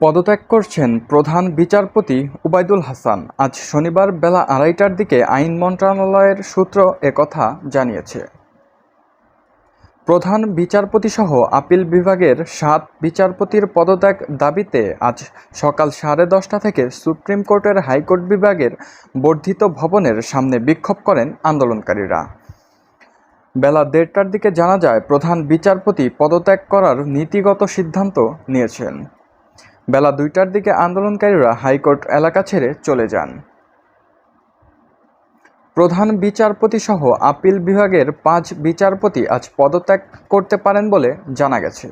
পদত্যাগ করছেন প্রধান বিচারপতি উবায়দুল হাসান। আজ শনিবার বেলা আড়াইটার দিকে আইন মন্ত্রণালয়ের সূত্র একথা জানিয়েছে। প্রধান বিচারপতিসহ আপিল বিভাগের সাত বিচারপতির পদত্যাগ দাবিতে আজ সকাল সাড়ে দশটা থেকে সুপ্রিম কোর্টের হাইকোর্ট বিভাগের বর্ধিত ভবনের সামনে বিক্ষোভ করেন আন্দোলনকারীরা। বেলা দেড়টার দিকে জানা যায়, প্রধান বিচারপতি পদত্যাগ করার নীতিগত সিদ্ধান্ত নিয়েছেন। বেলা দুইটার দিকে আন্দোলনকারীরা হাইকোর্ট এলাকা ছেড়ে চলে যান। প্রধান বিচারপতি সহ আপিল বিভাগের পাঁচ বিচারপতি আজ পদত্যাগ করতে পারেন বলে জানা গেছে।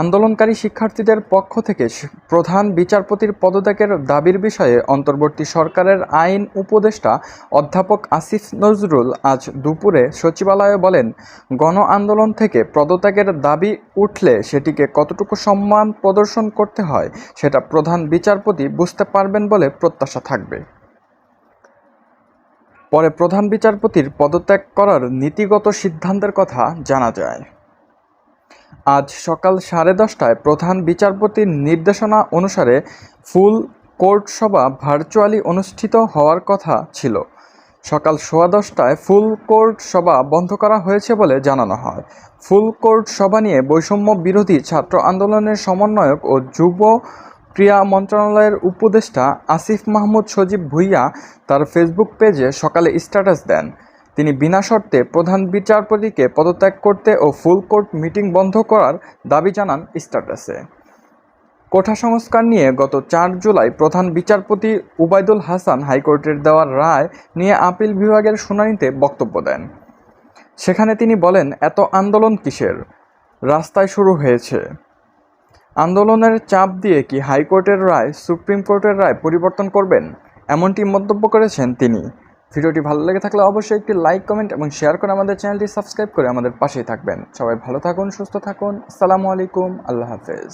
আন্দোলনকারী শিক্ষার্থীদের পক্ষ থেকে প্রধান বিচারপতির পদত্যাগের দাবির বিষয়ে অন্তর্বর্তী সরকারের আইন উপদেষ্টা অধ্যাপক আসিফ নজরুল আজ দুপুরে সচিবালয়ে বলেন, গণ আন্দোলন থেকে পদত্যাগের দাবি উঠলে সেটিকে কতটুকু সম্মান প্রদর্শন করতে হয় সেটা প্রধান বিচারপতি বুঝতে পারবেন বলে প্রত্যাশা থাকবে। পরে প্রধান বিচারপতির পদত্যাগ করার নীতিগত সিদ্ধান্তের কথা জানা যায়। আজ সকাল সাড়ে দশটায় প্রধান বিচারপতির নির্দেশনা অনুসারে ফুল কোর্ট সভা ভার্চুয়ালি অনুষ্ঠিত হওয়ার কথা ছিল। সকাল সোয়া দশটায় ফুল কোর্ট সভা বন্ধ করা হয়েছে বলে জানানো হয়। ফুল কোর্ট সভা নিয়ে বৈষম্য বিরোধী ছাত্র আন্দোলনের সমন্বয়ক ও যুব ক্রিয়া মন্ত্রণালয়ের উপদেষ্টা আসিফ মাহমুদ সজীব ভুইয়া তার ফেসবুক পেজে সকালে স্ট্যাটাস দেন। তিনি বিনা শর্তে প্রধান বিচারপতিকে পদত্যাগ করতে ও ফুল কোর্ট মিটিং বন্ধ করার দাবি জানান স্ট্যাটাসে কোঠা সংস্কার নিয়ে গত চার জুলাই প্রধান বিচারপতি উবায়দুল হাসান হাইকোর্টের দেওয়ার রায় নিয়ে আপিল বিভাগের শুনানিতে বক্তব্য দেন। সেখানে তিনি বলেন, এত আন্দোলন কিসের? রাস্তায় শুরু হয়েছে। আন্দোলনের চাপ দিয়ে কি হাইকোর্টের রায়, সুপ্রিম কোর্টের রায় পরিবর্তন করবেন? এমনটি মন্তব্য করেছেন তিনি। ভিডিওটি ভালো লেগে থাকলে অবশ্যই একটি লাইক, কমেন্ট এবং শেয়ার করে আমাদের চ্যানেলটি সাবস্ক্রাইব করে আমাদের পাশেই থাকবেন। সবাই ভালো থাকুন, সুস্থ থাকুন। আসসালামু আলাইকুম, আল্লাহ হাফেজ।